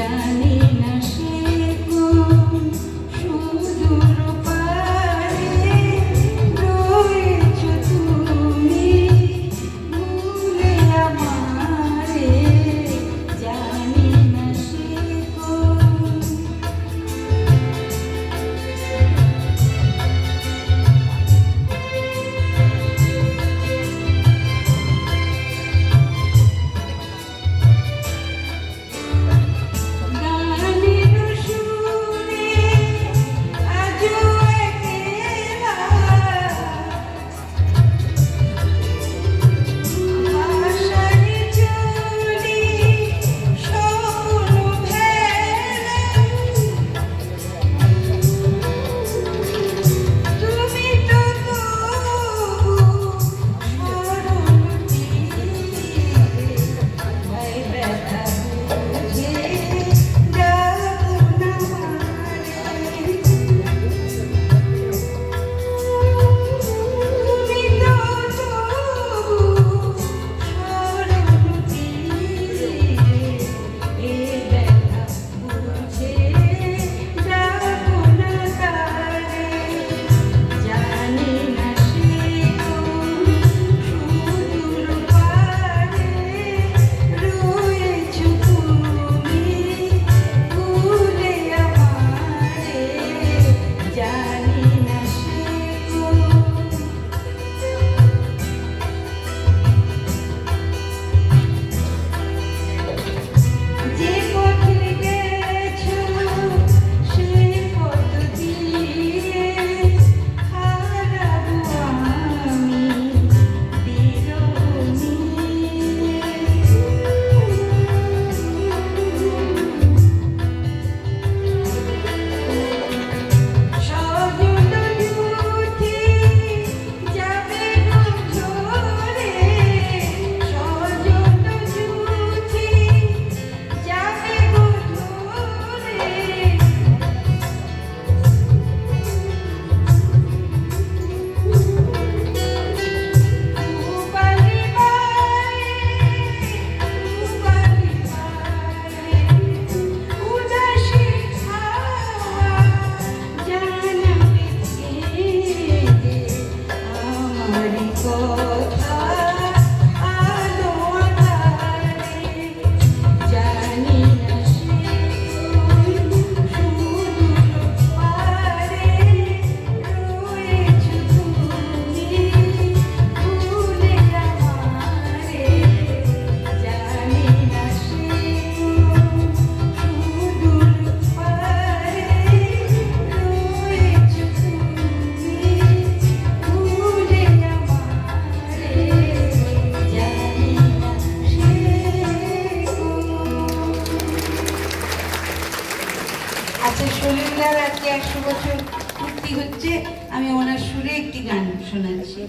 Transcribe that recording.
Johnny. Almighty God. আচ্ছা শরীরদার আজকে একশো বছর পূর্তি হচ্ছে। আমি ওনার সুরে একটি গান শোনাচ্ছি।